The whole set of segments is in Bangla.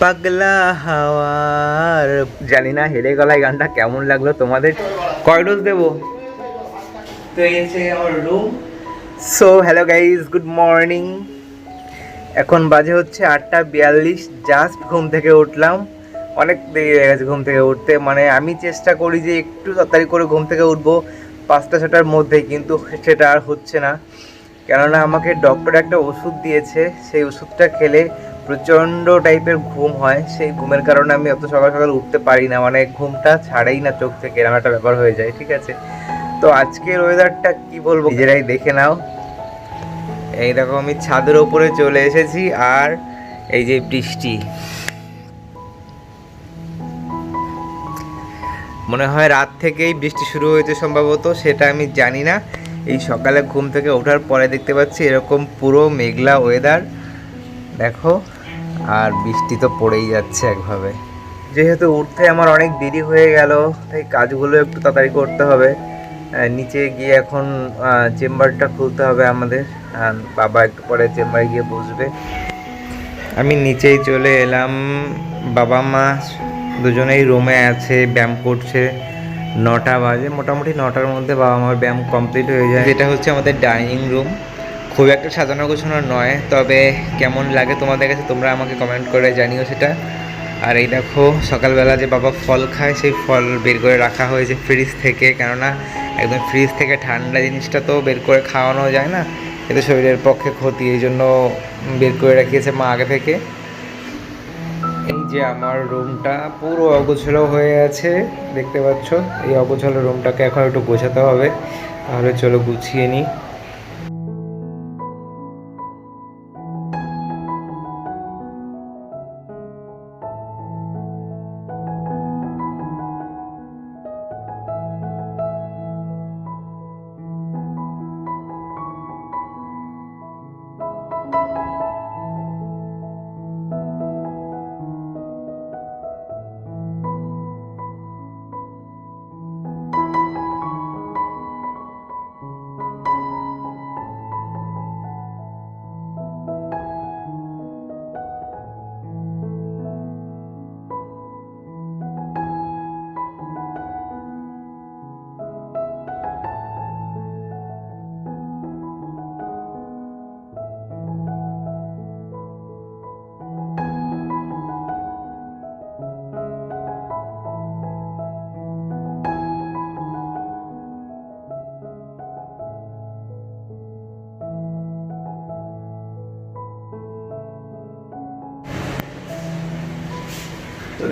পাগলা হাওয়ার। জানি না হেরে গলায় গানটা কেমন লাগল তোমাদের। কয় ডোজ দেবো? তো এই আমার room so hello guys good morning এখন বাজে হচ্ছে আটটা বিয়াল্লিশ জাস্ট ঘুম থেকে উঠলাম। অনেক দেরি হয়ে গেছে ঘুম থেকে উঠতে। মানে আমি চেষ্টা করি যে একটু তাড়াতাড়ি করে ঘুম থেকে উঠবো, পাঁচটা ছটার মধ্যেই, কিন্তু সেটা আর হচ্ছে না। কেননা আমাকে ডক্টর একটা ওষুধ দিয়েছে, সেই ওষুধটা খেলে প্রচণ্ড টাইপের ঘুম হয়। সেই ঘুমের কারণে আমি অত সকাল সকাল উঠতে পারি না। মানে ঘুমটা ছাড়াই না, চোখ থেকে এরকম একটা ব্যাপার হয়ে যায়, ঠিক আছে? তো আজকের ওয়েদারটা কি বলব? নিজেরাই দেখে নাও। এই দেখো, আমি ছাদের ওপরে চলে এসেছি আর এই যে বৃষ্টি। মনে হয় রাত থেকেই বৃষ্টি শুরু হয়েছে সম্ভবত, সেটা আমি জানি না। এই সকালে ঘুম থেকে ওঠার পরে দেখতে পাচ্ছি এরকম পুরো মেঘলা ওয়েদার দেখো। আর বৃষ্টি তো পড়েই যাচ্ছে একভাবে। যেহেতু উঠতে আমার অনেক দেরি হয়ে গেল, তাই কাজগুলো একটু তাড়াতাড়ি করতে হবে। নিচে গিয়ে এখন চেম্বারটা খুলতে হবে আমাদের। বাবা একটু পরে চেম্বারে গিয়ে বসবে। আমি নিচেই চলে এলাম। বাবা, মা দুজনেই রুমে আছে, ব্যায়াম করছে। নটা বাজে, মোটামুটি নটার মধ্যে বাবা মার ব্যায়াম কমপ্লিট হয়ে যায়। এটা হচ্ছে আমাদের ডাইনিং রুম খুব একটা সাজানো গোছানো নয়, তবে কেমন লাগে তোমাদের কাছে তোমরা আমাকে কমেন্ট করে জানিও সেটা। আর এই দেখো, সকালবেলা যে বাবা ফল খায়, সেই ফল বের করে রাখা হয়েছে ফ্রিজ থেকে। কেননা একদম ফ্রিজ থেকে ঠান্ডা জিনিসটা তো বের করে খাওয়ানো যায় না। এতে শরীরের পক্ষে ক্ষতি, এই জন্য বের করে রাখিয়েছে মা আগে থেকে। এই যে আমার রুমটা পুরো অগোছালো হয়ে আছে, দেখতে পাচ্ছ? এই অগোছালো রুমটাকে এখন একটু গোছাতে হবে। তাহলে চলো গুছিয়ে নিই।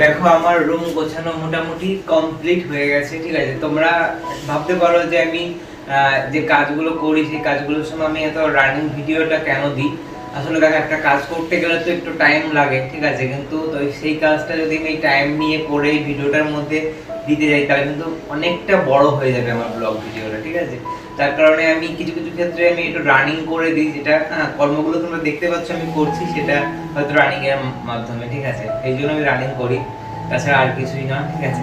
দেখো, আমার রুম গোছানো মোটামুটি কমপ্লিট হয়ে গেছে, ঠিক আছে? তোমরা ভাবতে পারো যে আমি যে কাজগুলো করি, সেই কাজগুলোর সময় আমি এত রানিং ভিডিওটা কেন দিই? আসলে দেখো, একটা কাজ করতে গেলে তো একটু টাইম লাগে, ঠিক আছে? কিন্তু তো সেই কাজটা যদি আমি টাইম নিয়ে করে ভিডিওটার মধ্যে দিতে যাই, তাহলে কিন্তু অনেকটা বড় হয়ে যাবে আমার ব্লগ ভিডিওটা ঠিক আছে? তার কারণে আমি কিছু কিছু ক্ষেত্রে আমি একটু রানিং করে দিই যেটা হ্যাঁ, কর্মগুলো তোমরা দেখতে পাচ্ছ আমি করছি সেটা হয়তো রানিং এর মাধ্যমে ঠিক আছে? এই জন্য আমি রানিং করি তাছাড়া আর কিছুই না ঠিক আছে?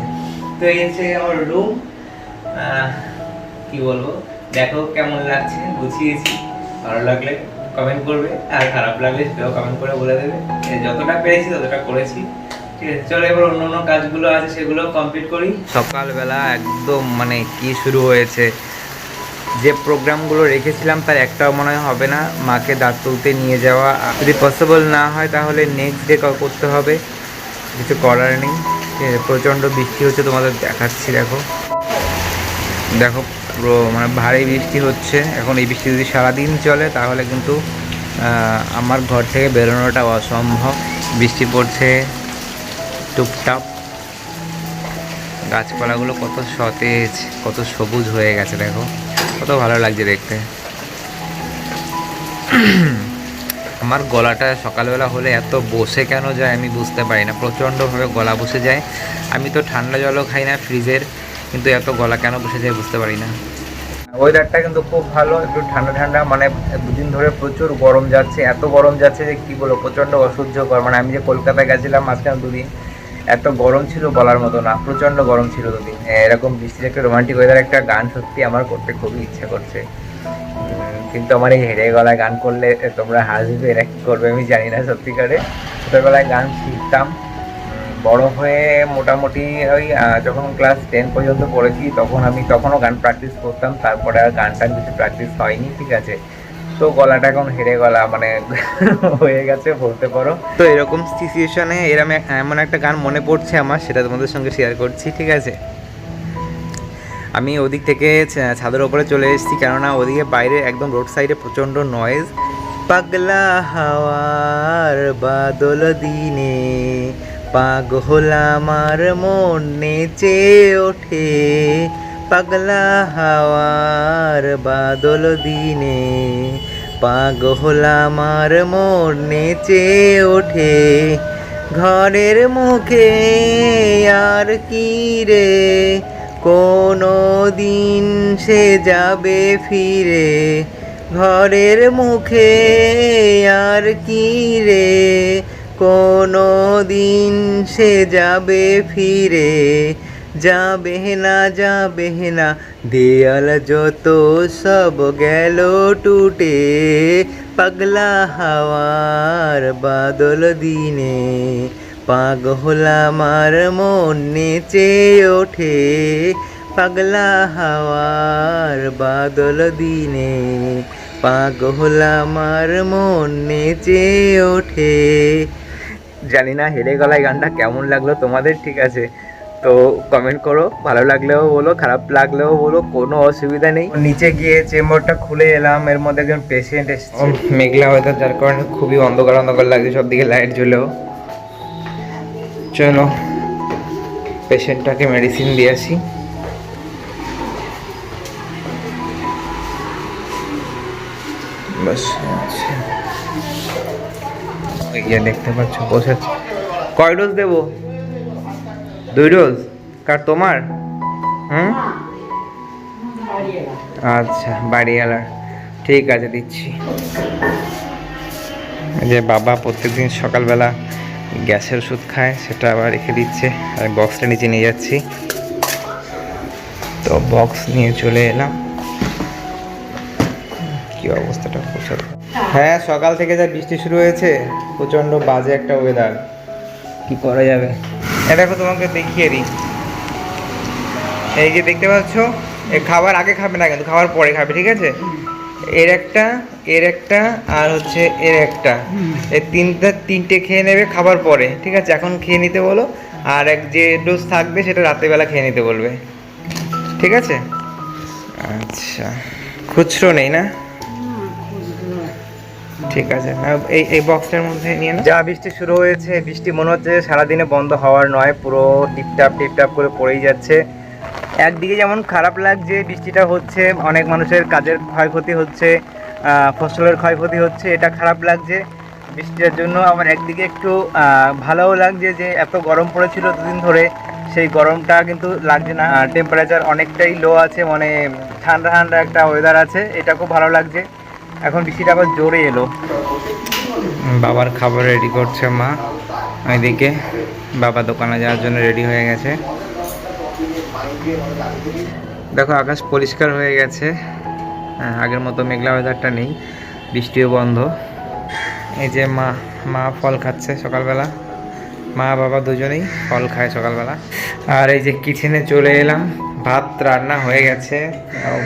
তো এই হচ্ছে আমার রুম কি বলব? দেখো কেমন লাগছে গুছিয়েছি ভালো লাগলে কমেন্ট করবে আর খারাপ লাগলে সেটাও কমেন্ট করে বলে দেবে। যতটা পেরেছি ততটা করেছি চলো এবার অন্য অন্য কাজগুলো আছে সেগুলো কমপ্লিট করি। সকালবেলা একদম মানে কি শুরু হয়েছে? যে প্রোগ্রামগুলো রেখেছিলাম তার একটাও মনে হয় হবে না। মাকে দাঁত তুলতে নিয়ে যাওয়া। যদি পসিবল না হয় তাহলে নেক্সট ডে করতে হবে। কিছু করার নেই। প্রচণ্ড বৃষ্টি হচ্ছে, তোমাদের দেখাচ্ছি, দেখো। দেখো মানে ভারী বৃষ্টি হচ্ছে। এখন এই বৃষ্টি যদি সারাদিন চলে, তাহলে কিন্তু আমার ঘর থেকে বেরোনোটা অসম্ভব। বৃষ্টি পড়ছে টুপটাপ। গাছপালাগুলো কত সতেজ, কত সবুজ হয়ে গেছে, দেখো। কত ভালো লাগছে দেখতে। আমার গলাটা সকালবেলা হলে এত বসে কেন যায় আমি বুঝতে পারি না, প্রচণ্ডভাবে গলা বসে যায়। আমি তো ঠান্ডা জলও খাই না ফ্রিজের, কিন্তু এত গলা কেন বসে যায় বুঝতে পারি না। ওয়েদারটা কিন্তু খুব ভালো, একটু ঠান্ডা ঠান্ডা মানে দুদিন ধরে প্রচুর গরম যাচ্ছে, এত গরম যাচ্ছে যে কি বলব, প্রচণ্ড অসহ্যকর। মানে আমি যে কলকাতায় গেছিলাম মাঝখানে দুদিন এত গরম ছিল বলার মতো না, প্রচণ্ড গরম ছিল দুদিন। এরকম বৃষ্টির একটা রোমান্টিক ওয়েদার একটা গান সত্যি আমার করতে খুবই ইচ্ছা করছে। কিন্তু আমার এই হেরে গলায় গান করলে তোমরা হাসবে, এরা কী করবে আমি জানি না সত্যিকারে। ছোটোবেলায় গান শিখতাম। বড় হয়ে মোটামুটি ওই যখন ক্লাস টেন পর্যন্ত পড়েছি, তখন আমি তখনও গান প্র্যাকটিস করতাম, তারপরে আর গান টান কিছু প্র্যাকটিস হয়নি, ঠিক আছে। তো গলাটা এখন হেরে গলা মানে হয়ে গেছে, বলতে পারো। তো এরকম সিচুয়েশনে এরম এমন একটা গান মনে পড়ছে আমার, সেটা তোমাদের সঙ্গে শেয়ার করছি, ঠিক আছে? আমি ওদিক থেকে ছাদের ওপরে চলে এসেছি, কেননা ওদিকে বাইরে একদম রোড সাইডে প্রচণ্ড নয়েজ পাগলা হাওয়ার বাদল দিনে, পাগল আমার মন নেচে ওঠে। পাগলা হাওয়ার বাদল দিনে পাগল আমার মন নেচে ওঠে। ঘরের মুখে আর কি রে? কোনো দিন সে যাবে ফিরে। ঘরের মুখে আর কি রে? কোনো দিন সে যাবে ফিরে। যাবে না যাবে না, দেয়াল যত সব গেল টুটে, পাগলা হাওয়ার বাদল দিনে, পাগল আমার মন নেচে ওঠে, পাগলা হাওয়ার বাদল দিনে, পাগল আমার মন নেচে ওঠে। জানি না হেরে গলায় গানটা কেমন লাগল তোমাদের, ঠিক আছে। তো কমেন্ট করো, ভালো লাগলেও বলো, খারাপ লাগলেও বলো, কোনো অসুবিধা নেই। নিচে গিয়ে চেম্বারটা খুলে এলাম, এর মধ্যে একজন পেশেন্ট এসেছে। মেঘলা ওয়েদার যার কারণে খুবই অন্ধকার অন্ধকার লাগছে সব দিকে লাইট জ্বলেও চলো পেশেন্টটাকে মেডিসিন দিয়ে আসি। আচ্ছা। দেখতে পাচ্ছ, বসে। কয় ডোজ দেবো? দুই ডোজ কার তোমার? হুম? আচ্ছা বাড়িওয়ালার। ঠিক আছে, দিচ্ছি। যে বাবা প্রত্যেকদিন সকালবেলা গ্যাসের ওষুধ খায়, সেটা আবার রেখে দিচ্ছে। আর বক্সটা নিচে নিয়ে যাচ্ছি। তো বক্স নিয়ে চলে এলাম। কি অবস্থাটা প্রচুর হ্যাঁ সকাল থেকে যা বৃষ্টি শুরু হয়েছে, প্রচণ্ড বাজে একটা ওয়েদার কি করা যাবে? দেখো তোমাকে দেখিয়ে দিই। এই যে দেখতে পাচ্ছ খাবার আগে খাবে না কিন্তু, খাবার পরে খাবে, ঠিক আছে? এর একটা এর একটা, আর হচ্ছে এর একটা। এই তিনটা, তিনটে খেয়ে নেবে খাবার পরে, ঠিক আছে? এখন খেয়ে নিতে বলো, আর এক যে ডোজ থাকবে সেটা রাতেরবেলা খেয়ে নিতে বলবে। ঠিক আছে? আচ্ছা। খুচরো নেই না? ঠিক আছে। এই এই বক্সটার মধ্যে নিয়ে যা বৃষ্টি শুরু হয়েছে, বৃষ্টি মনে হচ্ছে সারাদিনে বন্ধ হওয়ার নয়, পুরো টিপটাপ টিপটাপ করে পড়েই যাচ্ছে। একদিকে যেমন খারাপ লাগছে বৃষ্টিটা হচ্ছে, অনেক মানুষের কাজের ক্ষয়ক্ষতি হচ্ছে ফসলের ক্ষয়ক্ষতি হচ্ছে, এটা খারাপ লাগছে। বৃষ্টির জন্য আমার একদিকে একটু ভালোও লাগছে যে এত গরম পড়েছিল দুদিন ধরে, সেই গরমটা কিন্তু লাগছে না। টেম্পারেচার অনেকটাই লো আছে মানে ঠান্ডা ঠান্ডা একটা ওয়েদার আছে, এটা খুব ভালো লাগছে। এখন বৃষ্টিটা আবার জোরে এলো। বাবার খাবার রেডি করছে মা। ওইদিকে বাবা দোকানে যাওয়ার জন্য রেডি হয়ে গেছে। দেখো আকাশ পরিষ্কার হয়ে গেছে। হ্যাঁ, আগের মতো মেঘলা ওয়েদারটা নেই বৃষ্টিও বন্ধ। এই যে মা মা ফল খাচ্ছে সকালবেলা। মা বাবা দুজনেই ফল খায় সকালবেলা। আর এই যে কিচেনে চলে এলাম। ভাত রান্না হয়ে গেছে।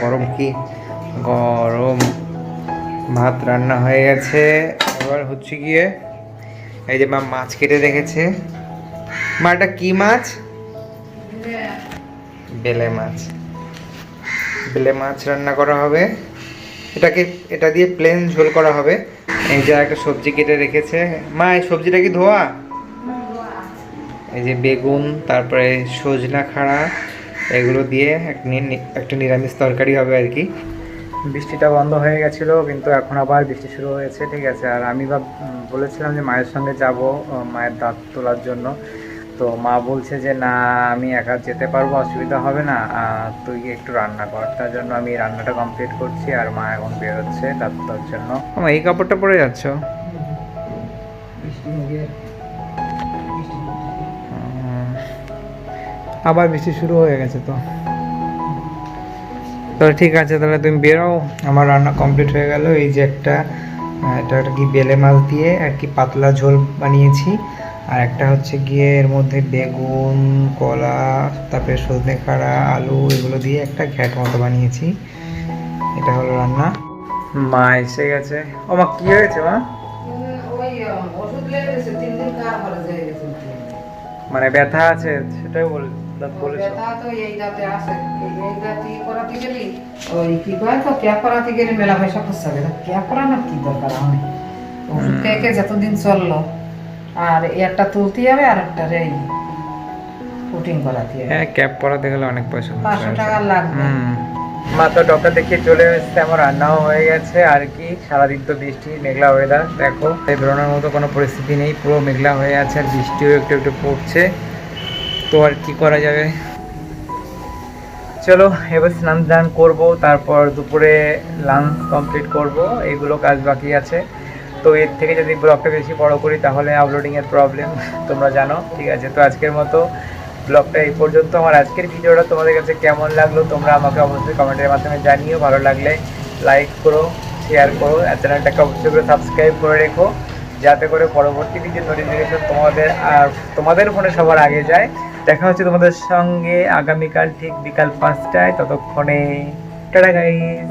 গরম কি? গরম। ভাত রান্না হয়ে গেছে। এবার হচ্ছে গিয়ে এই যে মা মাছ কেটে রেখেছে। মা এটা কি মাছ? বেলে মাছ। বেলে মাছ রান্না করা হবে। এটাকে, এটা দিয়ে প্লেন ঝোল করা হবে। এই যে একটা সবজি কেটে রেখেছে। মা, এই সবজিটা কি ধোয়া? এই যে বেগুন, তারপরে সজনা খাড়া, এগুলো দিয়ে এক একটা নিরামিষ তরকারি হবে আর কি। বৃষ্টিটা বন্ধ হয়ে গেছিল কিন্তু এখন আবার বৃষ্টি শুরু হয়েছে ঠিক আছে। আর আমি ভাব বলেছিলাম যে মায়ের সঙ্গে যাব মায়ের দাঁত তোলার জন্য। তো মা বলছে যে না আমি একা যেতে পারব অসুবিধা হবে না তুই একটু রান্না কর। তার জন্য আমি রান্নাটা কমপ্লিট করছি আর মা এখন বেরোচ্ছে দাঁত তোলার জন্য। এই কাপড়টা পরে যাচ্ছ? আবার বৃষ্টি শুরু হয়ে গেছে তো? তো ঠিক আছে, তাহলে তুমি বেরো আমার রান্না কমপ্লিট হয়ে গেল। এই যে একটা এটা একটা কি বেলে মাছ দিয়ে আর কি পাতলা ঝোল বানিয়েছি। আর একটা হচ্ছে গিয়ে এর মধ্যে বেগুন, কলা, তারপরে সজনে খাড়া, আলু, এগুলো দিয়ে একটা ঘ্যাট মতো বানিয়েছি। এটা হলো রান্না। মা এসে গেছে। ও মা, কি হয়েছে মা? মানে ব্যথা আছে, সেটাই বল বলেছ। ব্যথা তো এই দাঁতে আছে। এই এই দাঁতে করাতে গেলি ওই কি কয় তো ক্যাপ করাতে গেলে মেলা পয়সা খরচা হবে ক্যাপ করানোর কি দরকার আমি ওষুধ খেয়ে খেয়ে যতদিন চলল আর একটা তুলতে হবে আর একটা রে পুটিং করাতে হবে হ্যাঁ গেলে অনেক পয়সা খরচা পাঁচশো আছে। টাকা লাগবে। হুম। মা তো ডক্টর দেখিয়ে চলে এসেছে আমার রান্নাও হয়ে গেছে আর কি সারাদিন তো বৃষ্টি মেঘলা ওয়েদার দেখো। এই বেরোনোর মতো কোনো পরিস্থিতি নেই পুরো মেঘলা হয়ে আছে আর বৃষ্টিও একটু একটু পড়ছে। তো আর কি করা যাবে? চলো, এবার স্নান দান করব, তারপর দুপুরে লাঞ্চ কমপ্লিট করব, এগুলো কাজ বাকি আছে। তো এর থেকে যদি ব্লগটা বেশি বড় করি, তাহলে আপলোডিংয়ের প্রবলেম তোমরা জানো, ঠিক আছে? তো আজকের মতো ব্লগটা এই পর্যন্ত। আমার আজকের ভিডিওটা তোমাদের কাছে কেমন লাগল, তোমরা আমাকে অবশ্যই কমেন্টের মাধ্যমে জানিও। ভালো লাগলে লাইক করো শেয়ার করো, আর চ্যানেলটাকে অবশ্যই করে সাবস্ক্রাইব করে রেখো, যাতে করে পরবর্তী ভিডিও নোটিফিকেশন তোমাদের আর তোমাদের ফোনে সবার আগে যায়। দেখা হচ্ছে তোমাদের সঙ্গে। আগামীকাল ঠিক বিকাল পাঁচটায় ততক্ষণে টাটা গাইস